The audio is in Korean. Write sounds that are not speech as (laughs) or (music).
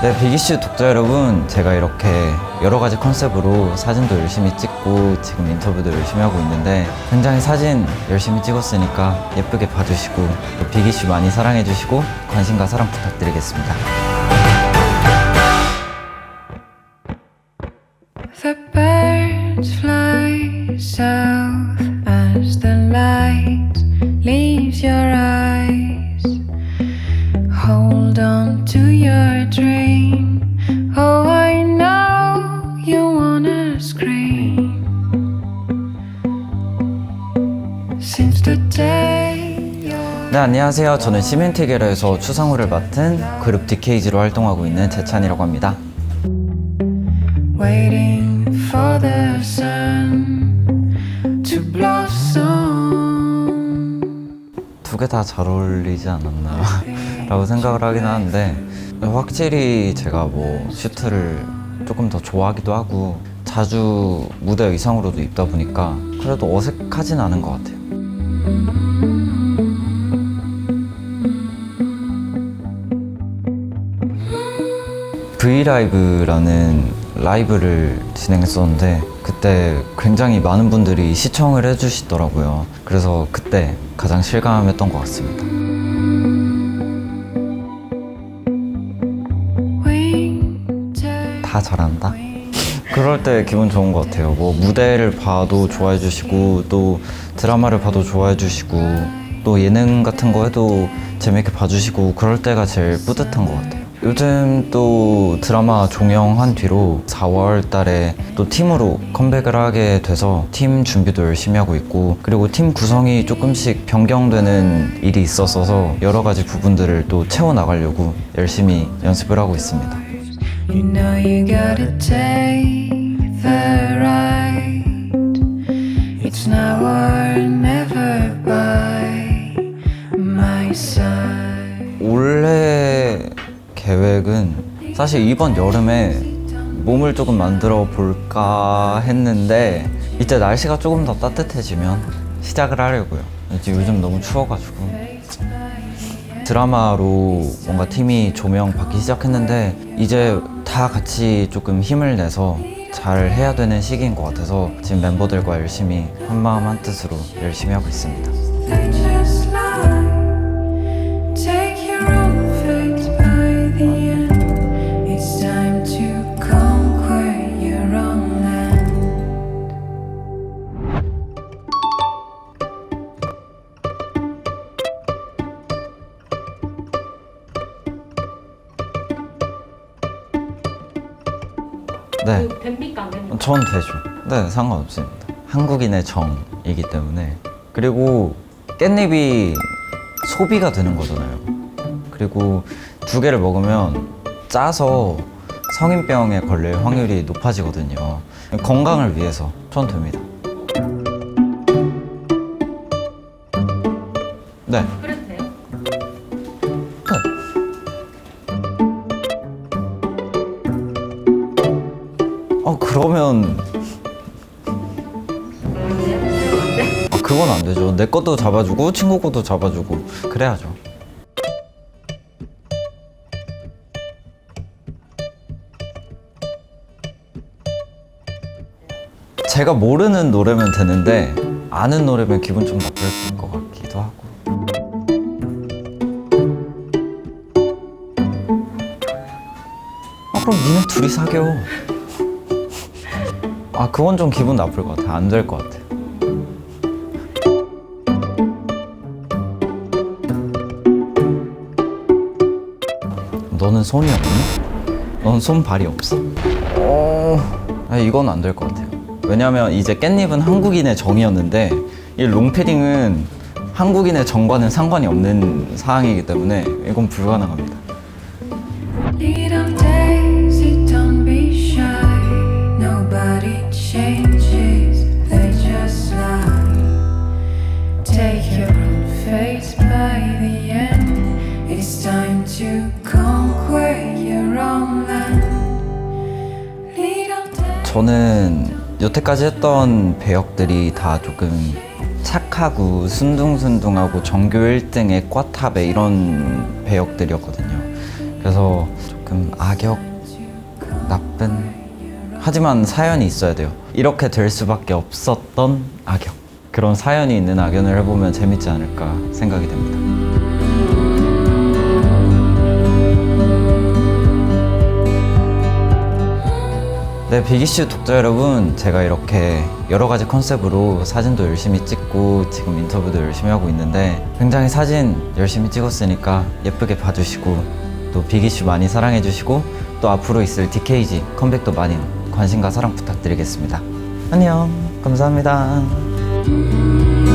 네, 비기슈 독자 여러분, 제가 이렇게 여러 가지 컨셉으로 사진도 열심히 찍고 지금 인터뷰도 열심히 하고 있는데 굉장히 사진 열심히 찍었으니까 예쁘게 봐주시고 또 비기슈 많이 사랑해주시고 관심과 사랑 부탁드리겠습니다. 네, 안녕하세요. 저는 시멘티게러에서 추상호를 맡은 그룹 DKG로 활동하고 있는 재찬이라고 합니다. 두 개 다 잘 어울리지 않았나 (laughs) 라고 생각을 하긴 하는데 확실히 제가 뭐 슈트를 조금 더 좋아하기도 하고 자주 무대 의상으로도 입다 보니까 그래도 어색하진 않은 것 같아요 브이라이브라는 라이브를 진행했었는데 그때 굉장히 많은 분들이 시청을 해주시더라고요. 그래서 그때 가장 실감했던 것 같습니다. 다 잘한다? (laughs) 그럴 때 기분 좋은 것 같아요. 뭐 무대를 봐도 좋아해 주시고 또 드라마를 봐도 좋아해 주시고 또 예능 같은 거 해도 재밌게 봐주시고 그럴 때가 제일 뿌듯한 것 같아요. 요즘 또 드라마 종영한 뒤로 4월 달에 또 팀으로 컴백을 하게 돼서 팀 준비도 열심히 하고 있고 그리고 팀 구성이 조금씩 변경되는 일이 있었어서 여러 가지 부분들을 또 채워나가려고 열심히 연습을 하고 있습니다. You know you gotta take the ride. It's now or 계획은 사실 이번 여름에 몸을 조금 만들어 볼까 했는데 이제 날씨가 조금 더 따뜻해지면 시작을 하려고요. 이제 요즘 너무 추워가지고 드라마로 뭔가 팀이 조명 받기 시작했는데 이제 다 같이 조금 힘을 내서 잘 해야 되는 시기인 것 같아서 지금 멤버들과 열심히 한 마음 한 뜻으로 열심히 하고 있습니다. 네. 됩니까 안 됩니까? 전 되죠. 네, 상관없습니다. 한국인의 정이기 때문에. 그리고 깻잎이 소비가 되는 거잖아요. 그리고 두 개를 먹으면 짜서 성인병에 걸릴 확률이 높아지거든요. 건강을 위해서 전 됩니다. 네. 그러면 아, 그건 안 되죠. 내 것도 잡아주고 친구 것도 잡아주고 그래야죠. 제가 모르는 노래면 되는데 아는 노래면 기분 좀 나쁠 것 같기도 하고. 아 그럼 니네 둘이 사겨. 아 그건 좀 기분 나쁠 것 같아. 안 될 것 같아. 너는 손이 없니? 넌 손발이 없어. 어, 아니, 이건 안 될 것 같아요. 왜냐면 이제 깻잎은 한국인의 정이었는데 이 롱패딩은 한국인의 정과는 상관이 없는 사항이기 때문에 이건 불가능합니다. Take your own fate by the end. It's time to conquer your own land. 저는 여태까지 했던 배역들이 다 조금 착하고 순둥순둥하고 전교 1등의 꽈탑에 이런 배역들이었거든요. 그래서 조금 악역, 나쁜 하지만 사연이 있어야 돼요. 이렇게 될 수밖에 없었던 악역. 그런 사연이 있는 악연을 해보면 재밌지 않을까 생각이 됩니다. 네, 비기슈 독자 여러분, 제가 이렇게 여러 가지 컨셉으로 사진도 열심히 찍고 지금 인터뷰도 열심히 하고 있는데 굉장히 사진 열심히 찍었으니까 예쁘게 봐주시고 또 비기슈 많이 사랑해주시고 또 앞으로 있을 DKG 컴백도 많이 관심과 사랑 부탁드리겠습니다. 안녕, 감사합니다. mm-hmm.